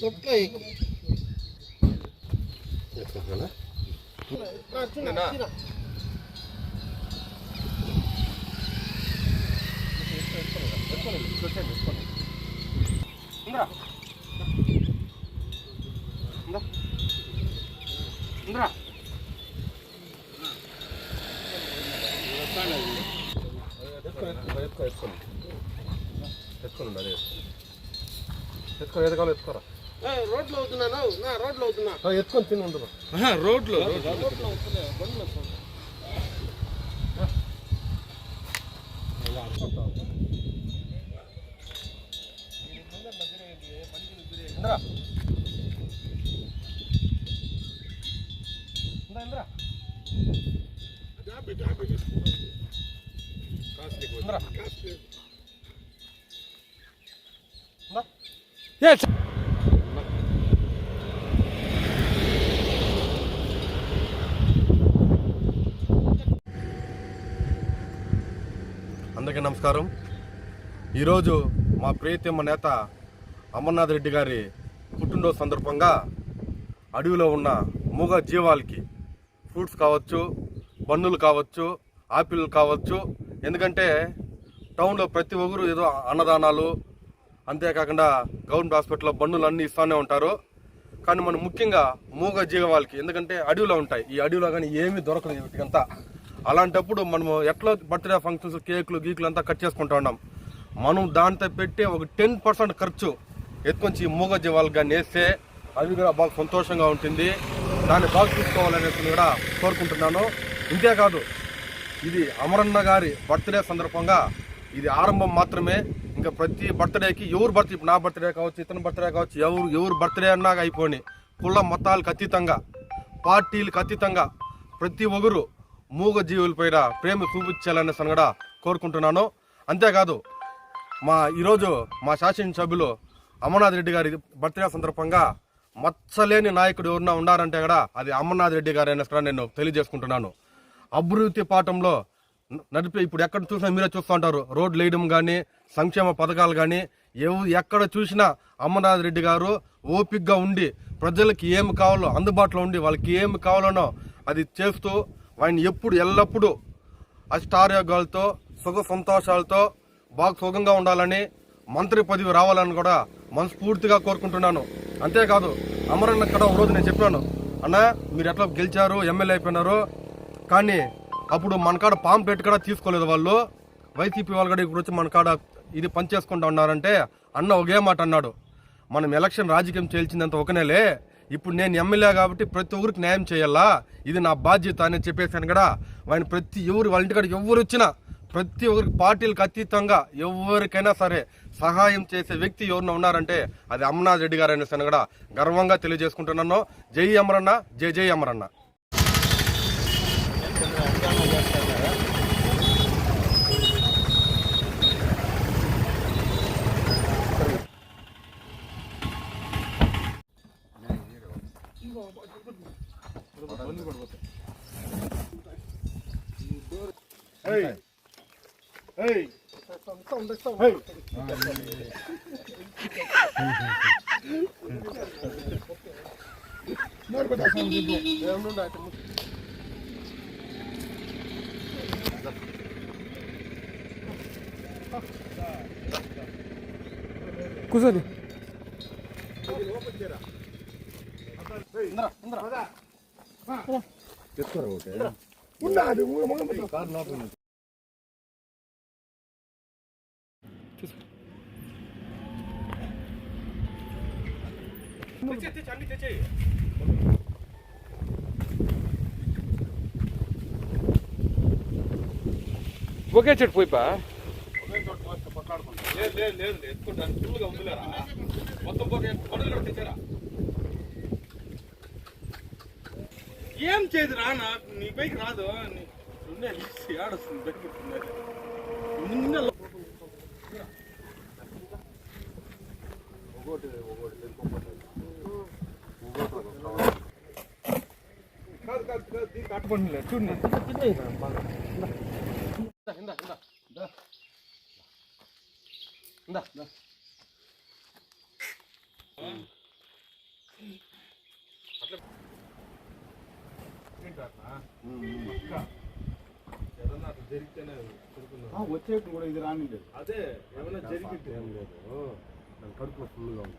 చుట్టూ ఎత్తుకోండి అదే ఎత్తుకో ఏది కావాలి ఎత్తుకోరా రోడ్లు అవుతున్నాను నా రోడ్లు అవుతున్నా. ఎత్తుకొని తిని ఉండదు రోడ్లు ఇంద్రా. ఇంద్రా ఇంద్రా. ఇంద్రా. అందరికీ నమస్కారం. ఈరోజు మా ప్రియతమ నేత అమర్నాథ్ రెడ్డి గారి పుట్టినరోజు సందర్భంగా అడవిలో ఉన్న మూగ జీవాలకి ఫ్రూట్స్ కావచ్చు బన్నులు కావచ్చు ఆపిల్ కావచ్చు ఎందుకంటే టౌన్లో ప్రతి ఒక్కరు ఏదో అన్నదానాలు అంతేకాకుండా గవర్నమెంట్ హాస్పిటల్లో బండ్లు అన్నీ ఇస్తూనే ఉంటారు. కానీ మనం ముఖ్యంగా మూగ జీవాలకి ఎందుకంటే అడవిలో ఉంటాయి. ఈ అడవిలో కానీ ఏమీ దొరకదు వీటికంతా అలాంటప్పుడు మనము ఎట్లా బర్త్డే ఫంక్షన్స్ కేకులు గీకులు అంతా కట్ చేసుకుంటా ఉన్నాం. మనం దాంతో పెట్టే ఒక టెన్ పర్సెంట్ ఖర్చు ఎత్తుకొంచి మూగ జీవాలు కానీ వేస్తే అవి కూడా బాగా సంతోషంగా ఉంటుంది. దాన్ని బాగా చూసుకోవాలనేసి కూడా కోరుకుంటున్నాను. ఇంతేకాదు ఇది అమరన్న గారి బర్త్డే సందర్భంగా ఇది ఆరంభం మాత్రమే. ఇంకా ప్రతి బర్త్డేకి ఎవరు బర్త్డే ఇప్పుడు నా బర్త్డే కావచ్చు ఇతని బర్త్డే కావచ్చు ఎవరు ఎవరు బర్త్డే అన్నా అయిపోయి కుల మతాలకు అతీతంగా పార్టీలకు అతీతంగా ప్రతి ఒక్కరు మూగ జీవులపైన ప్రేమ చూపించాలనేసి కూడా కోరుకుంటున్నాను. అంతేకాదు మా ఈరోజు మా శాసనసభ్యులు అమర్నాథ్ రెడ్డి గారి బర్త్డే సందర్భంగా మచ్చలేని నాయకుడు ఎవరన్నా ఉన్నారంటే కూడా అది అమర్నాథ్ రెడ్డి గారు అనేసి కూడా నేను తెలియజేసుకుంటున్నాను. అభివృద్ధి పాఠంలో నడిపే ఇప్పుడు ఎక్కడ చూసినా మీరే చూస్తూ ఉంటారు. రోడ్లు వేయడం కానీ సంక్షేమ పథకాలు కానీ ఎవ ఎక్కడ చూసినా అమర్నాథ్ రెడ్డి గారు ఓపిక్గా ఉండి ప్రజలకి ఏమి కావాలో అందుబాటులో ఉండి వాళ్ళకి ఏమి కావాలనో అది చేస్తూ ఆయన ఎప్పుడు ఎల్లప్పుడూ అష్టారోగ్యాలతో సుఖ సంతోషాలతో బాగా సుఖంగా ఉండాలని మంత్రి పదవి రావాలని కూడా మనస్ఫూర్తిగా కోరుకుంటున్నాను. అంతేకాదు అమరన్న కూడా ఒకరోజు నేను చెప్పాను అన్న మీరు ఎట్లా గెలిచారు ఎమ్మెల్యే అయిపోయినారు కానీ అప్పుడు మన కాడ పాంప్లెట్ కూడా తీసుకోలేదు వాళ్ళు. వైసీపీ వాళ్ళు కూడా ఇప్పుడు వచ్చి మన కాడ ఇది పనిచేసుకుంటా ఉన్నారంటే అన్న ఒకే మాట అన్నాడు. మనం ఎలక్షన్ రాజకీయం చేల్చిందంత ఒకనేలే ఇప్పుడు నేను ఎమ్మెల్యే కాబట్టి ప్రతి ఒక్కరికి న్యాయం చేయాలా? ఇది నా బాధ్యత అని చెప్పేసాను కూడా ఆయన ప్రతి ఎవరు వాళ్ళ ఇంటికాడ ఎవరు వచ్చినా ప్రతి ఒక్కరికి పార్టీలకు అతీతంగా ఎవరికైనా సరే సహాయం చేసే వ్యక్తి ఎవరిన ఉన్నారంటే అది అమర్నాథ్ రెడ్డి గారు అనేసి కూడా గర్వంగా తెలియజేసుకుంటున్నాను. జై అమరన్న జై జై అమరన్న. కూర్చోండి ఒకే చెట్టు పోయిపా లేదు లేదు మొత్తం పోతే పనులు కూడా తెచ్చారా ఏం చేయదు రా నాకు నీ పైకి రాదు వస్తుంది. నిన్న లో- కాదు జరిగితేనే వచ్చేట్టు కూడా ఇది రాని లేదు అదే ఏమైనా జరిగితే ఏం లేదు నన్ను కడుపులో ఫుల్గా ఉంది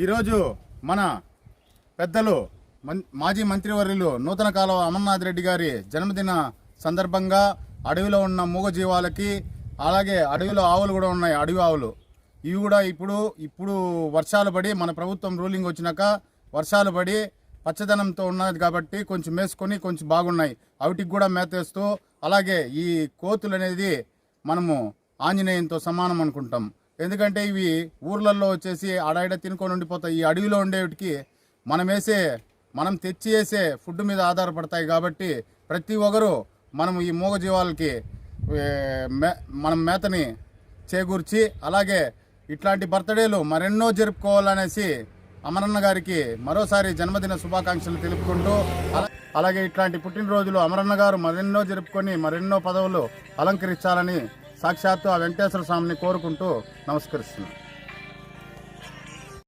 ఈరోజు మన పెద్దలు మాజీ మంత్రివర్యులు నూతన కాలువ అమర్నాథ్ రెడ్డి గారి జన్మదిన సందర్భంగా అడవిలో ఉన్న మూగజీవాలకి అలాగే అడవిలో ఆవులు కూడా ఉన్నాయి అడవి ఆవులు. ఇవి కూడా ఇప్పుడు ఇప్పుడు వర్షాలు పడి మన ప్రభుత్వం రూలింగ్ వచ్చినాక వర్షాలు పడి పచ్చదనంతో ఉన్నది కాబట్టి కొంచెం మేసుకొని కొంచెం బాగున్నాయి. వాటికి కూడా మేతేస్తూ అలాగే ఈ కోతులు అనేది మనము ఆంజనేయంతో సమానం అనుకుంటాం. ఎందుకంటే ఇవి ఊర్లలో వచ్చేసి ఆడాడ తినుకొని ఉండిపోతాయి. ఈ అడవిలో ఉండేటికి మనం వేసే మనం తెచ్చి వేసే ఫుడ్ మీద ఆధారపడతాయి కాబట్టి ప్రతి ఒక్కరూ మనం ఈ మూగజీవాలకి మే- మనం మేతని చేకూర్చి అలాగే ఇట్లాంటి బర్త్డేలు మరెన్నో జరుపుకోవాలనేసి అమరన్న గారికి మరోసారి జన్మదిన శుభాకాంక్షలు తెలుపుకుంటూ అలా- అలాగే ఇట్లాంటి పుట్టినరోజులు అమరన్న గారు మరెన్నో జరుపుకొని మరెన్నో పదవులు అలంకరించాలని సాక్షాత్తు ఆ వెంకటేశ్వర స్వామిని కోరుకుంటూ నమస్కరిస్తున్నాను